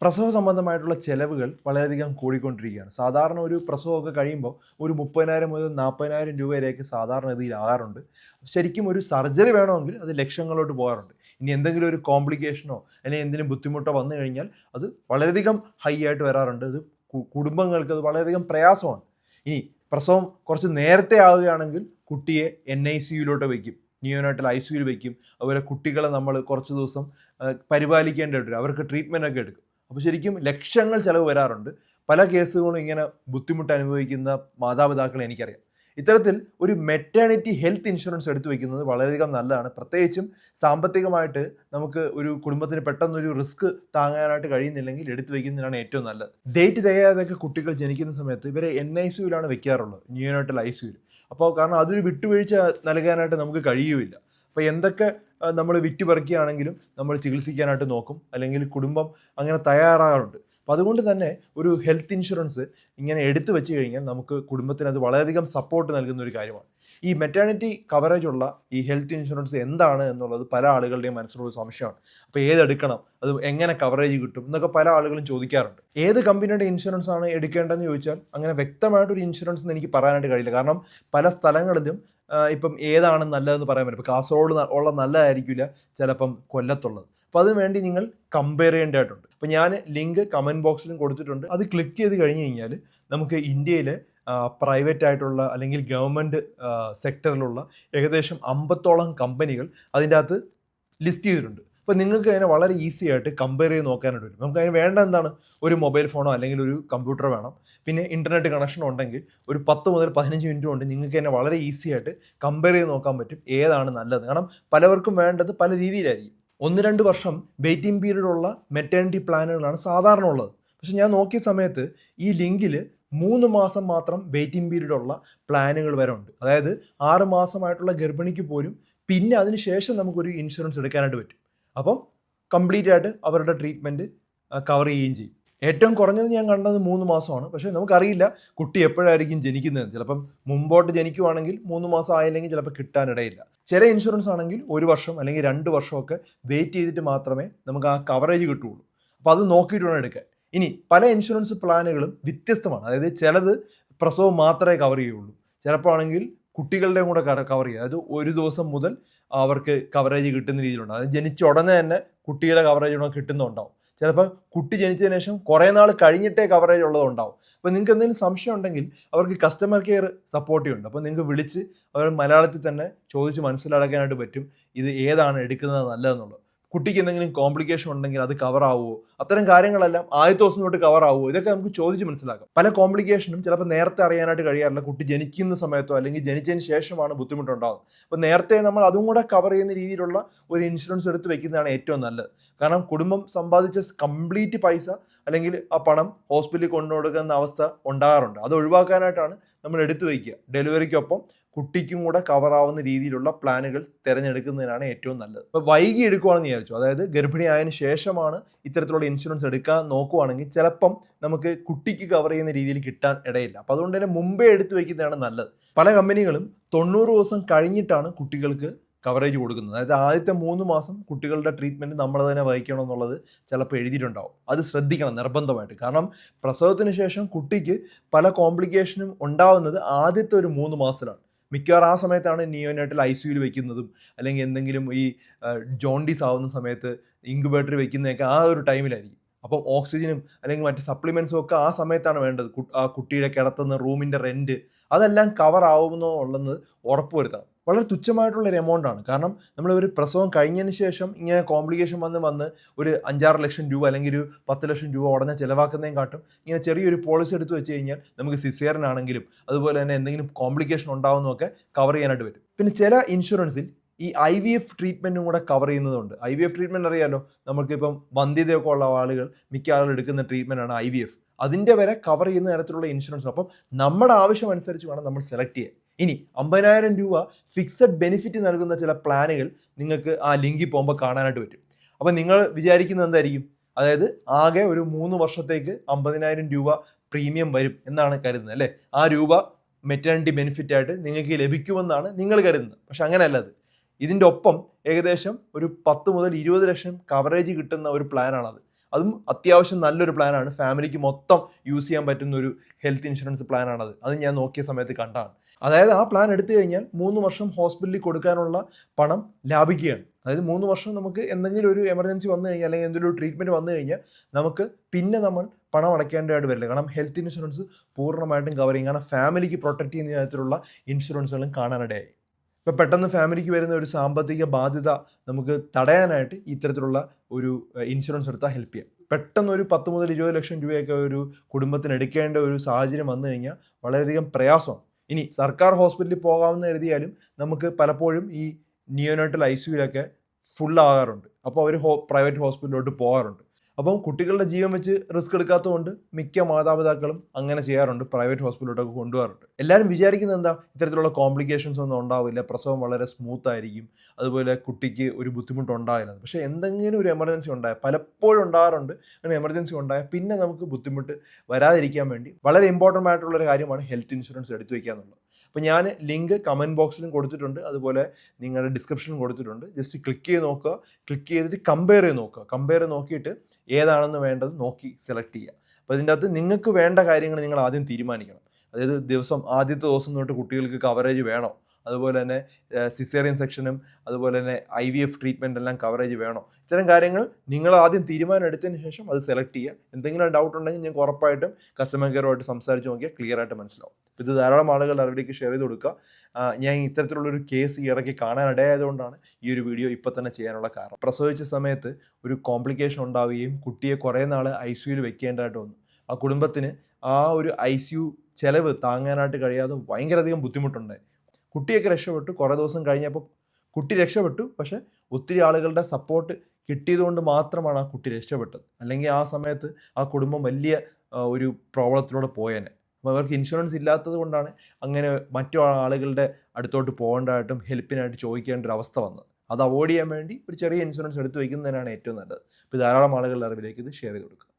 പ്രസവ സംബന്ധമായിട്ടുള്ള ചെലവുകൾ വളരെയധികം കൂടിക്കൊണ്ടിരിക്കുകയാണ്. സാധാരണ ഒരു പ്രസവമൊക്കെ കഴിയുമ്പോൾ ഒരു മുപ്പതിനായിരം മുതൽ നാൽപ്പതിനായിരം രൂപ വരെയൊക്കെ സാധാരണ ഇതിൽ ആകാറുണ്ട്. ശരിക്കും ഒരു സർജറി വേണമെങ്കിൽ അത് ലക്ഷങ്ങളോട്ട് പോകാറുണ്ട്. ഇനി എന്തെങ്കിലും ഒരു കോംപ്ലിക്കേഷനോ അല്ലെങ്കിൽ എന്തെങ്കിലും ബുദ്ധിമുട്ടോ വന്നു കഴിഞ്ഞാൽ അത് വളരെയധികം ഹൈ ആയിട്ട് വരാറുണ്ട്. ഇത് കുടുംബങ്ങൾക്ക് അത് വളരെയധികം പ്രയാസമാണ്. ഇനി പ്രസവം കുറച്ച് നേരത്തെ ആവുകയാണെങ്കിൽ കുട്ടിയെ എൻ ഐ സിയിലോട്ട് വയ്ക്കും നിയോനാട്ടിൽ ഐ സിയിൽ വയ്ക്കും അതുപോലെ കുട്ടികളെ നമ്മൾ കുറച്ച് ദിവസം പരിപാലിക്കേണ്ടി വരും. അവർക്ക് ട്രീറ്റ്മെന്റ് ഒക്കെ എടുക്കും. അപ്പോൾ ശരിക്കും ലക്ഷങ്ങൾ ചിലവ് വരാറുണ്ട്. പല കേസുകളും ഇങ്ങനെ ബുദ്ധിമുട്ട് അനുഭവിക്കുന്ന മാതാപിതാക്കളെ എനിക്കറിയാം. ഇത്തരത്തിൽ ഒരു മെറ്റേണിറ്റി ഹെൽത്ത് ഇൻഷുറൻസ് എടുത്തു വയ്ക്കുന്നത് വളരെയധികം നല്ലതാണ്. പ്രത്യേകിച്ചും സാമ്പത്തികമായിട്ട് നമുക്ക് ഒരു കുടുംബത്തിന് പെട്ടെന്നൊരു റിസ്ക് താങ്ങാനായിട്ട് കഴിയുന്നില്ലെങ്കിൽ എടുത്തു വയ്ക്കുന്നതിനാണ് ഏറ്റവും നല്ലത്. ഡേറ്റ് തികയാതൊക്കെ കുട്ടികൾ ജനിക്കുന്ന സമയത്ത് ഇവരെ എൻ ഐ സിയുലാണ് വെക്കാറുള്ളത്. ന്യൂനോട്ടൽ ഐ സിയുൽ അപ്പോൾ കാരണം അതൊരു വിട്ടുവീഴ്ച നൽകാനായിട്ട് നമുക്ക് കഴിയുമില്ല അപ്പോൾ എന്തൊക്കെ നമ്മൾ വിറ്റുപറിക്കുകയാണെങ്കിലും നമ്മൾ ചികിത്സിക്കാനായിട്ട് നോക്കും. അല്ലെങ്കിൽ കുടുംബം അങ്ങനെ തയ്യാറാകാറുണ്ട്. അപ്പോൾ അതുകൊണ്ട് തന്നെ ഒരു ഹെൽത്ത് ഇൻഷുറൻസ് ഇങ്ങനെ എടുത്തു വെച്ച് കഴിഞ്ഞാൽ നമുക്ക് കുടുംബത്തിന് അത് വളരെയധികം സപ്പോർട്ട് നൽകുന്ന ഒരു കാര്യമാണ്. ഈ മെറ്റേണിറ്റി കവറേജ് ഉള്ള ഈ ഹെൽത്ത് ഇൻഷുറൻസ് എന്താണ് എന്നുള്ളത് പല ആളുകളുടെയും മനസ്സിലുള്ള സംശയമാണ്. അപ്പോൾ ഏതെടുക്കണം? അത് എങ്ങനെ കവറേജ് കിട്ടും? എന്നൊക്കെ പല ആളുകളും ചോദിക്കാറുണ്ട്. ഏത് കമ്പനിയുടെ ഇൻഷുറൻസ് ആണ് എടുക്കേണ്ടതെന്ന് ചോദിച്ചാൽ അങ്ങനെ വ്യക്തമായിട്ടൊരു ഇൻഷുറൻസ് എന്ന് എനിക്ക് പറയാനായിട്ട് കഴിയില്ല. കാരണം പല സ്ഥലങ്ങളിലും ഇപ്പം ഏതാണ് നല്ലതെന്ന് പറയാൻ പറ്റും ഇപ്പോൾ കാസർഗോഡ് ഉള്ള നല്ലതായിരിക്കില്ല ചിലപ്പം കൊല്ലത്തുള്ളത്. അപ്പോൾ അതിന് വേണ്ടി നിങ്ങൾ കമ്പയർ ചെയ്യേണ്ടതായിട്ടുണ്ട്. അപ്പോൾ ഞാൻ ലിങ്ക് കമന്റ് ബോക്സിലും കൊടുത്തിട്ടുണ്ട്. അത് ക്ലിക്ക് ചെയ്ത് കഴിഞ്ഞ് കഴിഞ്ഞാൽ നമുക്ക് ഇന്ത്യയിൽ പ്രൈവറ്റ് ആയിട്ടുള്ള അല്ലെങ്കിൽ ഗവൺമെന്റ് സെക്ടറിലുള്ള ഏകദേശം അമ്പത്തോളം കമ്പനികൾ അതിന്റെ അകത്ത് ലിസ്റ്റ് ചെയ്തിട്ടുണ്ട്. അപ്പോൾ നിങ്ങൾക്ക് അതിനെ വളരെ ഈസി ആയിട്ട് കമ്പയർ ചെയ്ത് നോക്കാനായിട്ട് വരും നമുക്ക് അതിന് വേണ്ട എന്താണ്? ഒരു മൊബൈൽ ഫോണോ അല്ലെങ്കിൽ ഒരു കമ്പ്യൂട്ടർ വേണം. പിന്നെ ഇന്റർനെറ്റ് കണക്ഷൻ ഉണ്ടെങ്കിൽ ഒരു പത്ത് മുതൽ പതിനഞ്ച് മിനിറ്റ് കൊണ്ട് നിങ്ങൾക്ക് തന്നെ വളരെ ഈസി ആയിട്ട് കമ്പയർ ചെയ്ത് നോക്കാൻ പറ്റും ഏതാണ് നല്ലത്. കാരണം പലവർക്കും വേണ്ടത് പല രീതിയിലായിരിക്കും. ഒന്ന് രണ്ട് വർഷം വെയിറ്റിംഗ് പീരീഡുള്ള മെറ്റേണിറ്റി പ്ലാനുകളാണ് സാധാരണ ഉള്ളത്. പക്ഷേ ഞാൻ നോക്കിയ സമയത്ത് ഈ ലിങ്കിൽ മൂന്ന് മാസം മാത്രം വെയിറ്റിംഗ് പീരീഡ് ഉള്ള പ്ലാനുകൾ വരെ ഉണ്ട്. അതായത് ആറ് മാസമായിട്ടുള്ള ഗർഭിണിക്ക് പോലും പിന്നെ അതിന് ശേഷം നമുക്കൊരു ഇൻഷുറൻസ് എടുക്കാനായിട്ട് പറ്റും. അപ്പം കംപ്ലീറ്റ് ആയിട്ട് അവരുടെ ട്രീറ്റ്മെന്റ് കവർ ചെയ്യുകയും ചെയ്യും. ഏറ്റവും കുറഞ്ഞത് ഞാൻ കണ്ടത് മൂന്ന് മാസമാണ്. പക്ഷേ നമുക്കറിയില്ല കുട്ടി എപ്പോഴായിരിക്കും ജനിക്കുന്നത് ചിലപ്പം മുമ്പോട്ട് ജനിക്കുവാണെങ്കിൽ മൂന്ന് മാസം ആയില്ലെങ്കിൽ ചിലപ്പോൾ കിട്ടാനിടയില്ല. ചില ഇൻഷുറൻസ് ആണെങ്കിൽ ഒരു വർഷം അല്ലെങ്കിൽ രണ്ട് വർഷമൊക്കെ വെയിറ്റ് ചെയ്തിട്ട് മാത്രമേ നമുക്ക് ആ കവറേജ് കിട്ടുകയുള്ളൂ. അപ്പോൾ അത് നോക്കിയിട്ട് വേണം എടുക്കാൻ ഇനി പല ഇൻഷുറൻസ് പ്ലാനുകളും വ്യത്യസ്തമാണ്. അതായത് ചിലത് പ്രസവം മാത്രമേ കവർ ചെയ്യുള്ളൂ. ചിലപ്പോൾ ആണെങ്കിൽ കുട്ടികളുടെയും കൂടെ കവർ ചെയ്യുക അതായത് ഒരു ദിവസം മുതൽ അവർക്ക് കവറേജ് കിട്ടുന്ന രീതിയിലുണ്ട്. അതായത് ജനിച്ച ഉടനെ തന്നെ കുട്ടിയുടെ കവറേജ് കിട്ടുന്നുണ്ടാവും. ചിലപ്പോൾ കുട്ടി ജനിച്ചതിന് ശേഷം കുറേ നാൾ കഴിഞ്ഞിട്ടേ കവറേജ് ഉള്ളതുണ്ടാവും അപ്പോൾ നിങ്ങൾക്ക് എന്തെങ്കിലും സംശയം ഉണ്ടെങ്കിൽ അവർക്ക് കസ്റ്റമർ കെയർ സപ്പോർട്ടീവ് ഉണ്ട് അപ്പോൾ നിങ്ങൾക്ക് വിളിച്ച് അവർ മലയാളത്തിൽ തന്നെ ചോദിച്ച് മനസ്സിലാക്കാനായിട്ട് പറ്റും ഇത് ഏതാണ് എടുക്കുന്നത് നല്ലതെന്നുള്ളത്. കുട്ടിക്ക് എന്തെങ്കിലും കോംപ്ലിക്കേഷൻ ഉണ്ടെങ്കിൽ അത് കവർ ആവുമോ അത്തരം കാര്യങ്ങളെല്ലാം ആദ്യത്തെ ദിവസം തൊട്ട് കവർ ആവുമോ ഇതൊക്കെ നമുക്ക് ചോദിച്ച് മനസ്സിലാക്കാം. പല കോംപ്ലിക്കേഷനും ചിലപ്പോൾ നേരത്തെ അറിയാനായിട്ട് കഴിയാറില്ല. കുട്ടി ജനിക്കുന്ന സമയത്തോ അല്ലെങ്കിൽ ജനിച്ചതിന് ശേഷമാണ് ബുദ്ധിമുട്ടുണ്ടാകുന്നത് അപ്പോൾ നേരത്തെ നമ്മൾ അതും കൂടെ കവർ ചെയ്യുന്ന രീതിയിലുള്ള ഒരു ഇൻഷുറൻസ് എടുത്ത് വെക്കുന്നതാണ് ഏറ്റവും നല്ലത്. കാരണം കുടുംബം സമ്പാദിച്ച കംപ്ലീറ്റ് പൈസ അല്ലെങ്കിൽ ആ പണം ഹോസ്പിറ്റലിൽ കൊണ്ടു കൊടുക്കുന്ന അവസ്ഥ ഉണ്ടാകാറുണ്ട്. അത് ഒഴിവാക്കാനായിട്ടാണ് നമ്മൾ എടുത്തു വയ്ക്കുക ഡെലിവറിക്കൊപ്പം കുട്ടിക്കും കൂടെ കവറാവുന്ന രീതിയിലുള്ള പ്ലാനുകൾ തിരഞ്ഞെടുക്കുന്നതിനാണ് ഏറ്റവും നല്ലത്. ഇപ്പോൾ വൈകി എടുക്കുവാണെന്ന് വിചാരിച്ചു അതായത് ഗർഭിണി ആയതിനു ശേഷമാണ് ഇത്തരത്തിലുള്ള ഇൻഷുറൻസ് എടുക്കാൻ നോക്കുവാണെങ്കിൽ ചിലപ്പം നമുക്ക് കുട്ടിക്ക് കവർ ചെയ്യുന്ന രീതിയിൽ കിട്ടാൻ ഇടയില്ല. അപ്പോൾ അതുകൊണ്ട് തന്നെ മുമ്പേ എടുത്തു വയ്ക്കുന്നതാണ് നല്ലത്. പല കമ്പനികളും തൊണ്ണൂറ് ദിവസം കഴിഞ്ഞിട്ടാണ് കുട്ടികൾക്ക് കവറേജ് കൊടുക്കുന്നത്. അതായത് ആദ്യത്തെ മൂന്ന് മാസം കുട്ടികളുടെ ട്രീറ്റ്മെന്റ് നമ്മൾ തന്നെ വഹിക്കണം എന്നുള്ളത് ചിലപ്പോൾ എഴുതിയിട്ടുണ്ടാവും. അത് ശ്രദ്ധിക്കണം നിർബന്ധമായിട്ട്. കാരണം പ്രസവത്തിന് ശേഷം കുട്ടിക്ക് പല കോംപ്ലിക്കേഷനും ഉണ്ടാവുന്നത് ആദ്യത്തെ ഒരു മൂന്ന് മാസത്തിലാണ്. മിക്കവാറും ആ സമയത്താണ് നിയോനായിട്ടിൽ ഐ സിയുയിൽ വെക്കുന്നതും അല്ലെങ്കിൽ എന്തെങ്കിലും ഈ ജോണ്ടീസ് ആവുന്ന സമയത്ത് ഇൻക്യുബേറ്ററിൽ വെക്കുന്നതൊക്കെ ആ ഒരു ടൈമിലായിരിക്കും. അപ്പം ഓക്സിജനും അല്ലെങ്കിൽ മറ്റ് സപ്ലിമെൻസും ഒക്കെ ആ സമയത്താണ് വേണ്ടത്. ആ കുട്ടിയുടെ കിടത്തുന്ന റൂമിന്റെ റെന്റ് അതെല്ലാം കവർ ആവുമെന്നോ ഉള്ളത് ഉറപ്പുവരുത്തണം. വളരെ തുച്ഛമായിട്ടുള്ള ഒരു എമൗണ്ട് ആണ്. കാരണം നമ്മൾ ഒരു പ്രസവം കഴിഞ്ഞതിന് ശേഷം ഇങ്ങനെ കോംപ്ലിക്കേഷൻ വന്ന് വന്ന് ഒരു അഞ്ചാറ് ലക്ഷം രൂപ അല്ലെങ്കിൽ ഒരു പത്ത് ലക്ഷം രൂപ ഉടനെ ചിലവാക്കുന്നതിനെ കാട്ടും. ഇങ്ങനെ ചെറിയൊരു പോളിസി എടുത്ത് വെച്ച് കഴിഞ്ഞാൽ നമുക്ക് സിസേറിനാണെങ്കിലും അതുപോലെ തന്നെ എന്തെങ്കിലും കോംപ്ലിക്കേഷൻ ഉണ്ടാവുന്നതൊക്കെ കവർ ചെയ്യാനായിട്ട് പറ്റും. പിന്നെ ചില ഇൻഷുറൻസിൽ ഈ ഐ വി എഫ് ട്രീറ്റ്മെന്റും കൂടെ കവർ ചെയ്യുന്നതുണ്ട്. ഐ വി എഫ് ട്രീറ്റ്മെന്റ് അറിയാലോ? നമുക്കിപ്പം വന്ധ്യതയൊക്കെ ഉള്ള ആളുകൾ മിക്ക ആളുകൾ എടുക്കുന്ന ട്രീറ്റ്മെന്റ് ആണ് ഐ വി എഫ് അതിന്റെ വരെ കവർ ചെയ്യുന്ന തരത്തിലുള്ള ഇൻഷുറൻസ് അപ്പം നമ്മുടെ ആവശ്യം അനുസരിച്ച് വേണം നമ്മൾ സെലക്ട് ചെയ്യാൻ. ഇനി അമ്പതിനായിരം രൂപ ഫിക്സഡ് ബെനിഫിറ്റ് നൽകുന്ന ചില പ്ലാനുകൾ നിങ്ങൾക്ക് ആ ലിങ്കിൽ പോകുമ്പോൾ കാണാനായിട്ട് പറ്റും. അപ്പം നിങ്ങൾ വിചാരിക്കുന്നത് എന്തായിരിക്കും? അതായത് ആകെ ഒരു മൂന്ന് വർഷത്തേക്ക് അമ്പതിനായിരം രൂപ പ്രീമിയം വരും എന്നാണ് കരുതുന്നത് അല്ലേ? ആ രൂപ മെറ്റേണിറ്റി ബെനിഫിറ്റ് ആയിട്ട് നിങ്ങൾക്ക് ലഭിക്കുമെന്നാണ് നിങ്ങൾ കരുതുന്നത്. പക്ഷെ അങ്ങനെയല്ല അത്. ഇതിന്റെ ഒപ്പം ഏകദേശം ഒരു പത്ത് മുതൽ ഇരുപത് ലക്ഷം കവറേജ് കിട്ടുന്ന ഒരു പ്ലാനാണത് അതും അത്യാവശ്യം നല്ലൊരു പ്ലാനാണ് ഫാമിലിക്ക് മൊത്തം യൂസ് ചെയ്യാൻ പറ്റുന്ന ഒരു ഹെൽത്ത് ഇൻഷുറൻസ് പ്ലാനാണത് അത് ഞാൻ നോക്കിയ സമയത്ത് കണ്ടാണ്. അതായത് ആ പ്ലാൻ എടുത്തു കഴിഞ്ഞാൽ മൂന്ന് വർഷം ഹോസ്പിറ്റലിൽ കൊടുക്കാനുള്ള പണം ലാഭിക്കുകയാണ്. അതായത് മൂന്ന് വർഷം നമുക്ക് എന്തെങ്കിലും ഒരു എമർജൻസി വന്നു കഴിഞ്ഞാൽ അല്ലെങ്കിൽ എന്തെങ്കിലും ഒരു ട്രീറ്റ്മെന്റ് വന്നു കഴിഞ്ഞാൽ നമുക്ക് പിന്നെ നമ്മൾ പണം അടയ്ക്കേണ്ടതായിട്ട് വരില്ല. കാരണം ഹെൽത്ത് ഇൻഷുറൻസ് പൂർണമായിട്ടും കവർ ചെയ്യും. കാരണം ഫാമിലിക്ക് പ്രൊട്ടക്ട് ചെയ്യുന്ന തരത്തിലുള്ള ഇൻഷുറൻസുകളും കാണാനിടയായി. ഇപ്പം പെട്ടെന്ന് ഫാമിലിക്ക് വരുന്ന ഒരു സാമ്പത്തിക ബാധ്യത നമുക്ക് തടയാനായിട്ട് ഇത്തരത്തിലുള്ള ഒരു ഇൻഷുറൻസ് എടുത്താൽ ഹെൽപ്പ് ചെയ്യാം. പെട്ടെന്ന് ഒരു പത്ത് മുതൽ ഇരുപത് ലക്ഷം രൂപയൊക്കെ ഒരു കുടുംബത്തിന് എടുക്കേണ്ട ഒരു സാഹചര്യം വന്നു കഴിഞ്ഞാൽ വളരെയധികം പ്രയാസമാണ്. ഇനി സർക്കാർ ഹോസ്പിറ്റലിൽ പോകാമെന്ന് കരുതിയാലും നമുക്ക് പലപ്പോഴും ഈ നിയോനോട്ടൽ ഐ സിയുലൊക്കെ ഫുൾ ആകാറുണ്ട്. അപ്പോൾ അവർ ഹോ പ്രൈവറ്റ് ഹോസ്പിറ്റലിലോട്ട് പോകാറുണ്ട്. അപ്പം കുട്ടികളുടെ ജീവൻ വെച്ച് റിസ്ക് എടുക്കാത്തതുകൊണ്ട് മിക്ക മാതാപിതാക്കളും അങ്ങനെ ചെയ്യാറുണ്ട് പ്രൈവറ്റ് ഹോസ്പിറ്റലിലോട്ടൊക്കെ കൊണ്ടുപോകാറുണ്ട്. എല്ലാവരും വിചാരിക്കുന്നത് എന്താ? ഇത്തരത്തിലുള്ള കോംപ്ലിക്കേഷൻസ് ഒന്നും ഉണ്ടാവില്ല പ്രസവം വളരെ സ്മൂത്ത് ആയിരിക്കും അതുപോലെ കുട്ടിക്ക് ഒരു ബുദ്ധിമുട്ട് ഉണ്ടാകില്ല പക്ഷേ എന്തെങ്കിലും ഒരു എമർജൻസി ഉണ്ടായ പലപ്പോഴും ഉണ്ടാകാറുണ്ട് അങ്ങനെ എമർജൻസി ഉണ്ടായാൽ പിന്നെ നമുക്ക് ബുദ്ധിമുട്ട് വരാതിരിക്കാൻ വേണ്ടി വളരെ ഇമ്പോർട്ടന്റ് ആയിട്ടുള്ള ഒരു കാര്യമാണ് ഹെൽത്ത് ഇൻഷുറൻസ് എടുത്തു വയ്ക്കുക എന്നുള്ളത്. അപ്പോൾ ഞാൻ ലിങ്ക് കമന്റ് ബോക്സിലും കൊടുത്തിട്ടുണ്ട്. അതുപോലെ നിങ്ങളുടെ ഡിസ്ക്രിപ്ഷനും കൊടുത്തിട്ടുണ്ട്. ജസ്റ്റ് ക്ലിക്ക് ചെയ്ത് നോക്കുക. ക്ലിക്ക് ചെയ്തിട്ട് കമ്പയർ ചെയ്ത് നോക്കുക. കമ്പയർ നോക്കിയിട്ട് ഏതാണെന്ന് വേണ്ടത് നോക്കി സെലക്ട് ചെയ്യുക. അപ്പോൾ ഇതിന്റെ അകത്ത് നിങ്ങൾക്ക് വേണ്ട കാര്യങ്ങൾ നിങ്ങൾ ആദ്യം തീരുമാനിക്കണം. അതായത് ദിവസം ആദ്യത്തെ ദിവസം തൊട്ട് കുട്ടികൾക്ക് കവറേജ് വേണോ. അതുപോലെ തന്നെ സിസേറിയൻ സെക്ഷനും അതുപോലെ തന്നെ ഐ വി എഫ് ട്രീറ്റ്മെന്റ് എല്ലാം കവറേജ് വേണോ. ഇത്തരം കാര്യങ്ങൾ നിങ്ങൾ ആദ്യം തീരുമാനം എടുത്തതിന് ശേഷം അത് സെലക്ട് ചെയ്യുക. എന്തെങ്കിലും ഡൗട്ട് ഉണ്ടെങ്കിൽ നിങ്ങൾക്ക് ഉറപ്പായിട്ടും കസ്റ്റമർ കെയറുമായിട്ട് സംസാരിച്ച് നോക്കിയാൽ ക്ലിയർ ആയിട്ട് മനസ്സിലാവും. ഇത് ധാരാളം ആളുകൾ അവരിലേക്ക് ഷെയർ ചെയ്ത് കൊടുക്കുക. ഞാൻ ഇത്തരത്തിലുള്ളൊരു കേസ് ഈ ഇടയ്ക്ക് കാണാനിടയായതുകൊണ്ടാണ് ഈ ഒരു വീഡിയോ ഇപ്പം തന്നെ ചെയ്യാനുള്ള കാരണം. പ്രസവിച്ച സമയത്ത് ഒരു കോംപ്ലിക്കേഷൻ ഉണ്ടാവുകയും കുട്ടിയെ കുറേ നാൾ ഐ സിയുയിൽ വെക്കേണ്ടതായിട്ട് വന്നു. ആ കുടുംബത്തിന് ആ ഒരു ഐ സി യു ചിലവ് താങ്ങാനായിട്ട് കഴിയാതെ ഭയങ്കരധികം ബുദ്ധിമുട്ടുണ്ടായി. കുട്ടിയൊക്കെ രക്ഷപ്പെട്ടു. കുറേ ദിവസം കഴിഞ്ഞപ്പോൾ കുട്ടി രക്ഷപ്പെട്ടു. പക്ഷെ ഒത്തിരി ആളുകളുടെ സപ്പോർട്ട് കിട്ടിയതുകൊണ്ട് മാത്രമാണ് ആ കുട്ടി രക്ഷപ്പെട്ടത്. അല്ലെങ്കിൽ ആ സമയത്ത് ആ കുടുംബം വലിയ ഒരു പ്രോബ്ലത്തിലൂടെ പോയേനെ. അപ്പോൾ അവർക്ക് ഇൻഷുറൻസ് ഇല്ലാത്തത് കൊണ്ടാണ് അങ്ങനെ മറ്റു ആളുകളുടെ അടുത്തോട്ട് പോകേണ്ടതായിട്ടും ഹെൽപ്പിനായിട്ട് ചോദിക്കേണ്ട ഒരു അവസ്ഥ വന്നത്. അത് അവോയ്ഡ് ചെയ്യാൻ വേണ്ടി ഒരു ചെറിയ ഇൻഷുറൻസ് എടുത്ത് വയ്ക്കുന്നതിനാണ് ഏറ്റവും നല്ലത്. ഇപ്പോൾ ധാരാളം ആളുകളുടെ അറിവിലേക്ക് ഇത് ഷെയർ ചെയ്ത് കൊടുക്കുക.